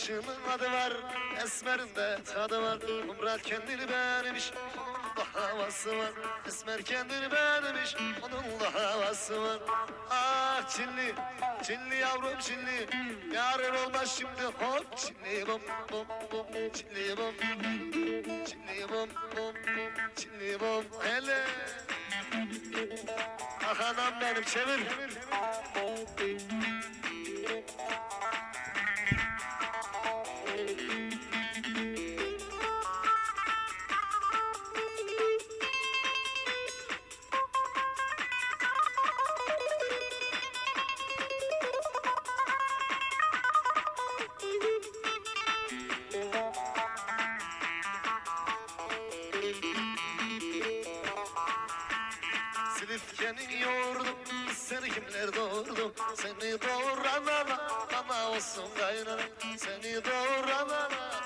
kızın adı var Esmer'in de tadı var. Umrat kendini beğenmiş Onun da havası var. Esmer kendini beğenmiş Onun da havası var. Ah Çinli Çinli yavrum Çinli. Yarın olmaz şimdi hop Çinli bom bom bom Çinli bom Çinli bom bom Çinli bom Hele. Ah anam benim çevir Silifke'nin yoğurdum Seni kimler doğurdu. Seni doğuran ana Ana olsun kaynana Seni doğuran ana